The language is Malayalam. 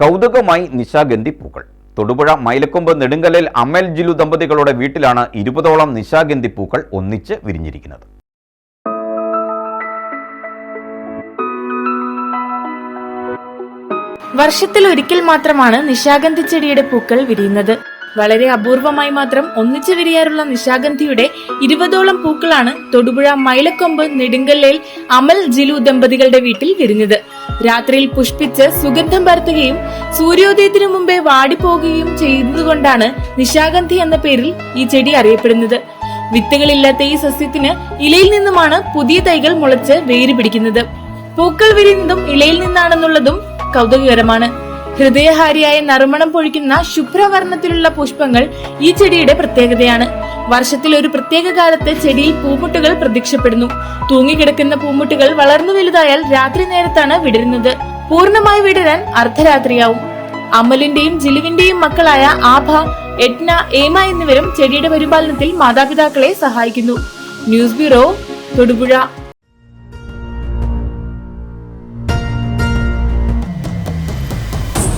കൗതുകമായി നിശാഗന്ധി പൂക്കൾ. തൊടുപുഴ മൈലക്കൊമ്പ് നെടുങ്കലിൽ അമൽ ജിലു ദമ്പതികളുടെ വീട്ടിലാണ് ഇരുപതോളം നിശാഗന്ധി പൂക്കൾ ഒന്നിച്ച് വിരിഞ്ഞിരിക്കുന്നത്. വർഷത്തിൽ ഒരിക്കൽ മാത്രമാണ് നിശാഗന്ധി ചെടിയുടെ പൂക്കൾ വിരിയുന്നത്. വളരെ അപൂർവമായി മാത്രം ഒന്നിച്ചു വിരിയാറുള്ള നിശാഗന്ധിയുടെ ഇരുപതോളം പൂക്കളാണ് തൊടുപുഴ മൈലക്കൊമ്പ് നെടുങ്കല്ലേൽ അമൽ ജിലു ദമ്പതികളുടെ വീട്ടിൽ വിരിഞ്ഞത്. രാത്രിയിൽ പുഷ്പിച്ച് സുഗന്ധം പരത്തുകയും സൂര്യോദയത്തിനു മുമ്പേ വാടിപ്പോകുകയും ചെയ്യുന്നതുകൊണ്ടാണ് നിശാഗന്ധി എന്ന പേരിൽ ഈ ചെടി അറിയപ്പെടുന്നത്. വിത്തുകളില്ലാത്ത ഈ സസ്യത്തിന് ഇലയിൽ നിന്നുമാണ് പുതിയ തൈകൾ മുളച്ച് വേര് പിടിക്കുന്നത്. പൂക്കൾ വിരിയുന്നതും ഇലയിൽ നിന്നാണെന്നുള്ളതും കൗതുകകരമാണ്. ഹൃദയഹാരിയായ നറുമണം പൊഴിക്കുന്ന ശുഭ്രവർണത്തിലുള്ള പുഷ്പങ്ങൾ ഈ ചെടിയുടെ പ്രത്യേകതയാണ്. വർഷത്തിൽ ഒരു പ്രത്യേക കാലത്ത് ചെടിയിൽ പൂമുട്ടുകൾ പ്രത്യക്ഷപ്പെടുന്നു. തൂങ്ങിക്കിടക്കുന്ന പൂമുട്ടുകൾ വളർന്നു വലുതായാൽ രാത്രി നേരത്താണ് വിടരുന്നത്. പൂർണമായി വിടരാൻ അർദ്ധരാത്രിയാവും. അമലിന്റെയും ജിലുവിന്റെയും മക്കളായ ആഭ എഡ്ന ഏമ എന്നിവരും ചെടിയുടെ പരിപാലനത്തിൽ മാതാപിതാക്കളെ സഹായിക്കുന്നു. News bureau Thodupuzha.